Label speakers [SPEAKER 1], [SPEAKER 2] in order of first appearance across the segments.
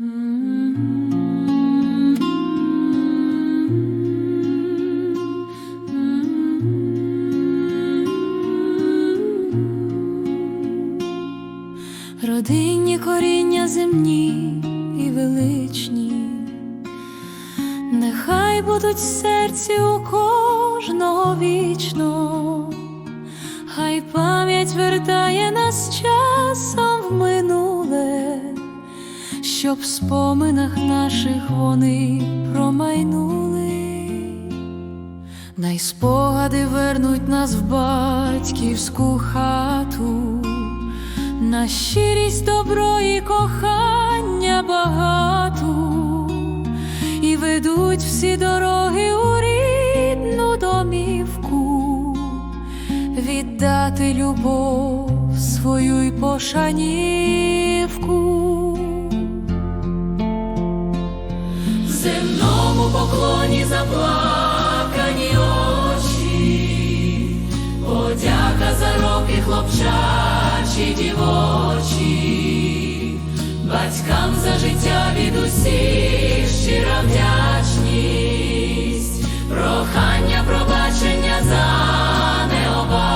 [SPEAKER 1] Родинні коріння земні і величні, нехай будуть в серці у кожного вічно, хай пам'ять вертає нас часом щоб в споминах наших вони промайнули. Най спогади вернуть нас в батьківську хату, на щирість добро і кохання багату, і ведуть всі дороги у рідну домівку, віддати любов свою й пошанівку. Земному поклоні заплакані очі, подяка за роки хлопчачі дівочі, батькам за життя від усіх щира вдячність, прохання пробачення за необачність.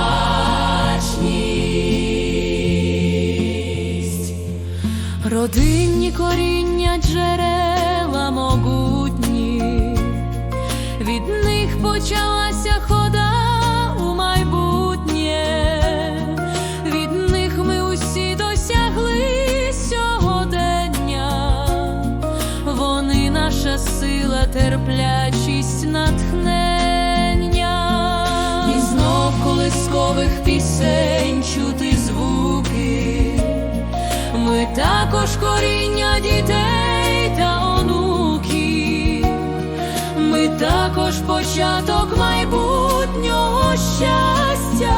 [SPEAKER 1] Родинні коріння могутні, від них почалася хода у майбутнє, від них ми усі досягли сьогодення, вони наша сила, терплячість, натхнення, і знов колискових пісень чути звуки. Ми також коріння дітей та також початок майбутнього щастя,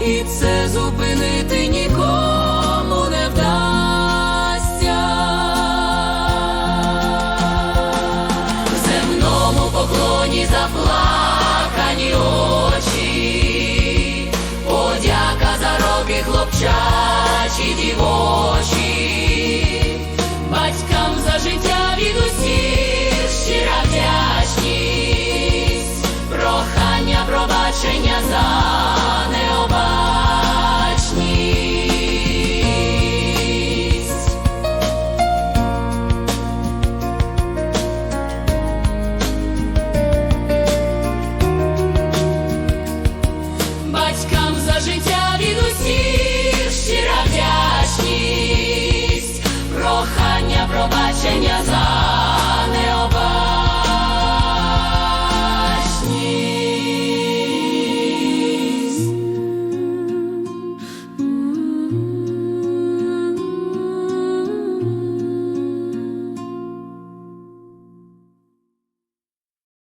[SPEAKER 1] і це зупинити нікому не вдасться. В земному поклоні заплакані очі, пробачення.